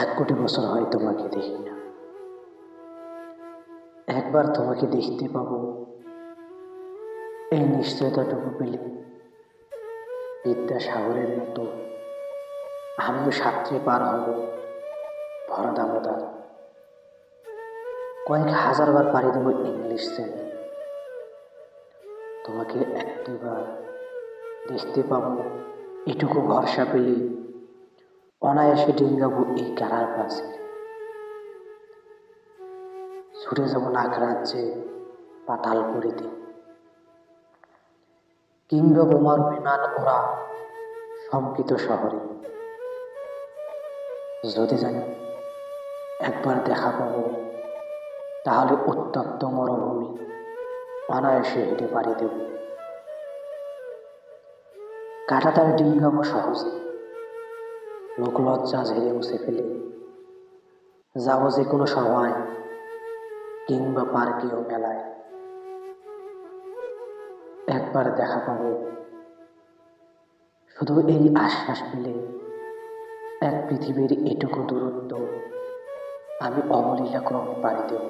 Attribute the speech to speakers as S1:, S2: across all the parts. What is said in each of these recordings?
S1: এক কোটি বছর হয় তোমাকে দেখি না। একবার তোমাকে দেখতে পাবো। এই নিশ্চয়তাটুকু পেলে বিদ্যাসাগরের মতো আমিও সাঁতরে পার হব ভরা দামোদার কয়েক হাজার বার পাড়ি দেবো ইংলিশ চ্যানেল তোমাকে এক দুবার দেখতে পাবো। এটুকু ভরসা পেলে অনায়াসে ডিঙ্গাবো এই কারার পাশে। ছুটে যাব নাক রাজ্যে পাতাল করিতে কিংবা বোমার বিমান ওরা শঙ্কিত শহরে। যদি জানি, একবার দেখা পাবো, তাহলে উত্তপ্ত মরুভূমি, অনায়াসে হেঁটে পাড়ি দেব। কাটাতার ডিঙ্গাবো সহজে। লোকলজ্জা ঝেড়ে মুছে ফেলে। যাব যে কোনো সভায় কিংবা পার্কে ও মেলায়। একবার দেখা পাবো। শুধু এই আশ্বাস পেলে এক পৃথিবীর এটুকু দূরত্ব আমি অবলীলা ক্রমে পাড়ি দেব।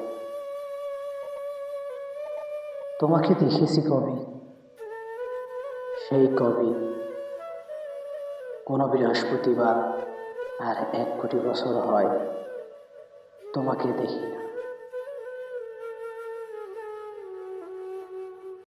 S1: তোমাকে দেখেছি কবি, সেই কবি কোনো বৃহস্পতিবার আর এক কোটি বছর হয় তোমাকে দেখি না।